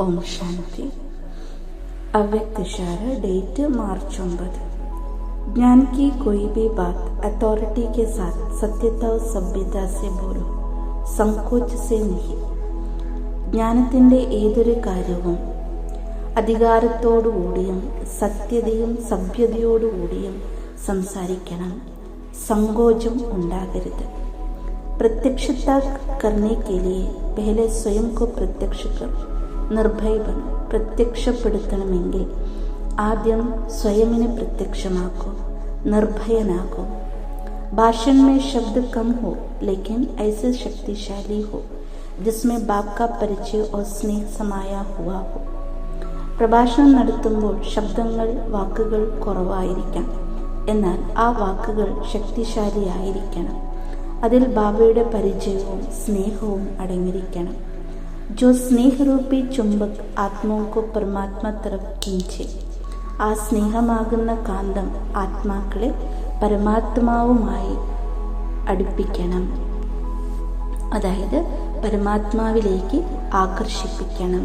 ओम शांति अव्यक्त इशारा डेट मार्च ഒമ്പത് ज्ञान की कोई भी बात अथॉरिटी के साथ सत्यता और सभ्यता से बोलो संकोच से नहीं ജ്ഞാനത്തിൻ്റെ ഏതൊരു കാര്യവും അധികാരത്തോടുകൂടിയും സത്യതയും സഭ്യതയോടുകൂടിയും സംസാരിക്കണം സങ്കോചം ഉണ്ടാകരുത് प्रत्यक्षता करने के लिए पहले स्वयं को प्रत्यक्ष कर നിർഭയ ബനു പ്രത്യക്ഷപ്പെടുത്തണമെങ്കിൽ ആദ്യം സ്വയമിനെ പ്രത്യക്ഷമാക്കൂ നിർഭയനാകൂ भाषण में शब्द कम हो लेकिन ऐसे शक्तिशाली हो जिसमें बाप का परिचय और स्नेह समाया हुआ हो പ്രഭാഷണം നടത്തുമ്പോൾ ശബ്ദങ്ങൾ വാക്കുകൾ കുറവായിരിക്കാം എന്നാൽ ആ വാക്കുകൾ ശക്തിശാലിയായിരിക്കണം അതിൽ ബാബയുടെ പരിചയവും സ്നേഹവും അടങ്ങിയിരിക്കണം जो स्नेह रूपी चुंबक ആത്മാവും को परमात्मा तरफ खींचे ആ സ്നേഹമാകുന്ന കാന്തം ആത്മാക്കളെ പരമാത്മാവുമായി അടുപ്പിക്കണം അതായത് പരമാത്മാവിലേക്ക് ആകർഷിപ്പിക്കണം